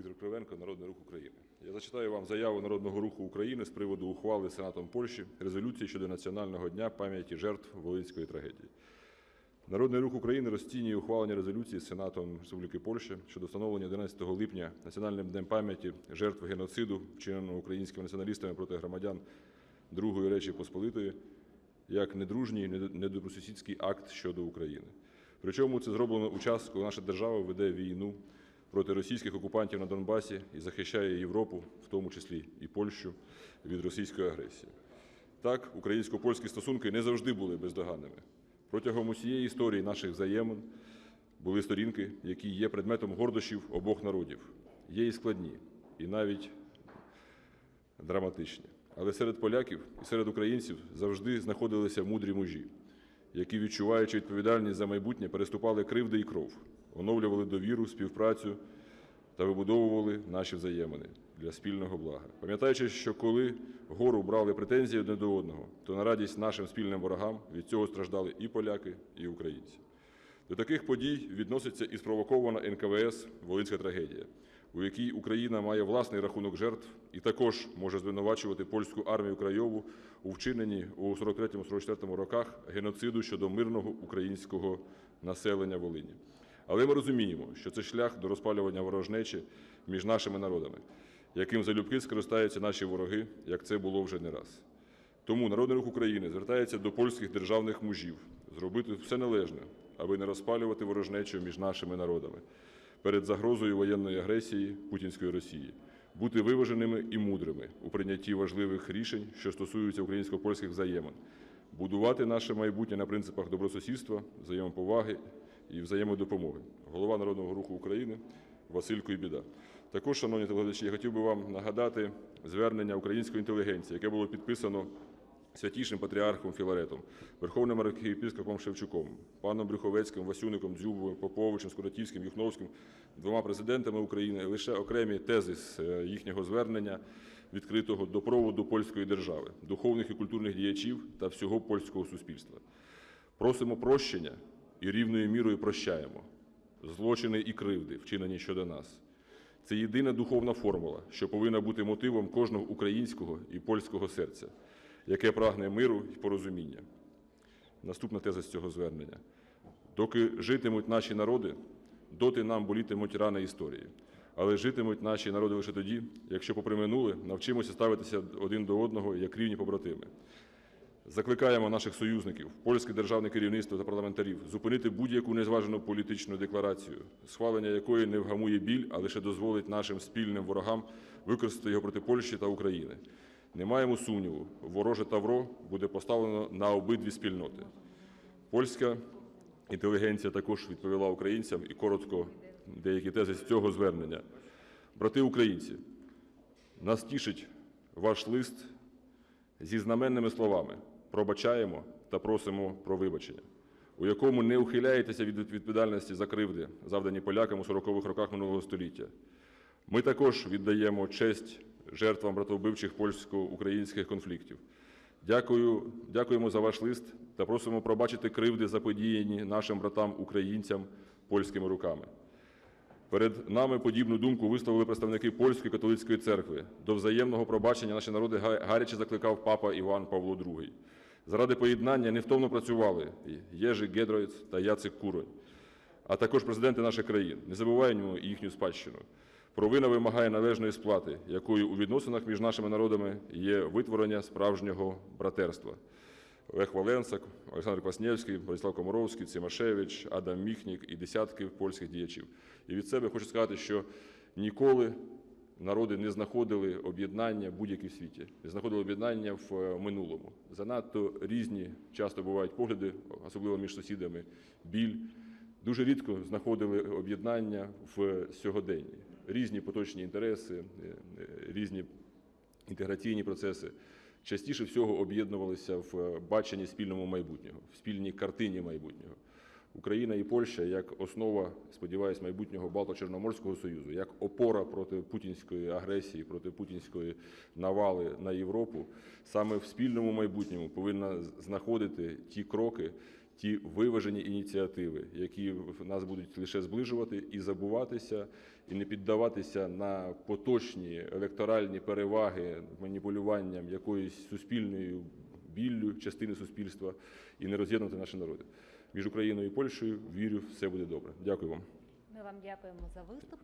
Віктор Кривенко, Народний рух України. Я зачитаю вам заяву Народного руху України з приводу ухвали Сенатом Польщі резолюції щодо Національного дня пам'яті жертв Волинської трагедії. Народний рух України розцінює ухвалення резолюції Сенатом Республіки Польща щодо встановлення 11 липня Національним днем пам'яті жертв геноциду, вчиненого українськими націоналістами проти громадян Другої Речі Посполитої, як недружній, недобросусідський акт щодо України. Причому це зроблено у час, коли наша держава веде війну проти російських окупантів на Донбасі і захищає Європу, в тому числі і Польщу, від російської агресії. Так, українсько-польські стосунки не завжди були бездоганними. Протягом усієї історії наших взаємин були сторінки, які є предметом гордощів обох народів. Є і складні, і навіть драматичні. Але серед поляків і серед українців завжди знаходилися мудрі мужі, які, відчуваючи відповідальність за майбутнє, переступали кривди і кров, оновлювали довіру, співпрацю та вибудовували наші взаємини для спільного блага. Пам'ятаючи, що коли гору брали претензії одне до одного, то на радість нашим спільним ворогам від цього страждали і поляки, і українці. До таких подій відноситься і спровокована НКВС Волинська трагедія, у якій Україна має власний рахунок жертв і також може звинувачувати польську армію Крайову у вчиненні у 43-44 роках геноциду щодо мирного українського населення Волині. Але ми розуміємо, що це шлях до розпалювання ворожнечі між нашими народами, яким залюбки скористаються наші вороги, як це було вже не раз. Тому Народний рух України звертається до польських державних мужів зробити все належне, аби не розпалювати ворожнечу між нашими народами перед загрозою воєнної агресії путінської Росії, бути виваженими і мудрими у прийнятті важливих рішень, що стосуються українсько-польських взаємин, будувати наше майбутнє на принципах добросусідства, взаємоповаги і взаємодопомоги. Голова Народного руху України Василь Куйбіда. Також, шановні телеглядачі, я хотів би вам нагадати звернення української інтелігенції, яке було підписано святішим патріархом Філаретом, Верховним архієпископом Шевчуком, паном Брюховецьким, Васюником, Дзюбовим, Поповичем, Скоротівським, Юхновським, двома президентами України, лише окремі тези з е, їхнього звернення, відкритого до проводу польської держави, духовних і культурних діячів та всього польського суспільства. Просимо прощення і рівною мірою прощаємо злочини і кривди, вчинені щодо нас. Це єдина духовна формула, що повинна бути мотивом кожного українського і польського серця, яке прагне миру і порозуміння. Наступна теза з цього звернення. Доки житимуть наші народи, доти нам болітимуть рани історії. Але житимуть наші народи лише тоді, якщо, попри минуле, навчимося ставитися один до одного як рівні побратими. Закликаємо наших союзників, польське державне керівництво та парламентарів зупинити будь-яку незважену політичну декларацію, схвалення якої не вгамує біль, а лише дозволить нашим спільним ворогам використати його проти Польщі та України. Не маємо сумніву, вороже тавро буде поставлено на обидві спільноти. Польська інтелігенція також відповіла українцям і коротко деякі тези з цього звернення. Брати українці, нас тішить ваш лист зі знаменними словами пробачаємо та просимо про вибачення, у якому не ухиляєтеся від відповідальності за кривди, завдані полякам у 40-х роках минулого століття. Ми також віддаємо честь жертвам братовбивчих польсько-українських конфліктів. Дякую, дякуємо за ваш лист та просимо пробачити кривди, заподіяні нашим братам-українцям польськими руками. Перед нами подібну думку висловили представники польської католицької церкви. До взаємного пробачення наші народи гаряче закликав папа Іван Павло II. Заради поєднання невтомно працювали Єжи Гедройц та Яцик Куронь, а також президенти наших країн. Не забуваємо їхню спадщину. Провина вимагає належної сплати, якою у відносинах між нашими народами є витворення справжнього братерства. Олег Валенсак, Олександр Кваснєвський, Борислав Комаровський, Цимашевич, Адам Міхнік і десятки польських діячів. І від себе хочу сказати, що ніколи народи не знаходили об'єднання будь-які в світі, не знаходили об'єднання в е, минулому. Занадто різні часто бувають погляди, особливо між сусідами, біль. Дуже рідко знаходили об'єднання в сьогоденні. Різні поточні інтереси, е, е, різні інтеграційні процеси частіше всього об'єднувалися в баченні спільного майбутнього, в спільній картині майбутнього. Україна і Польща як основа, сподіваюсь, майбутнього Балто-Чорноморського союзу, як опора проти путінської агресії, проти путінської навали на Європу, саме в спільному майбутньому повинна знаходити ті кроки, ті виважені ініціативи, які нас будуть лише зближувати і забуватися, і не піддаватися на поточні електоральні переваги маніпулюванням якоюсь суспільною біллю частини суспільства і не роз'єднувати наші народи. Між Україною і Польщею вірю, все буде добре. Дякую вам. Ми вам дякуємо за виступ.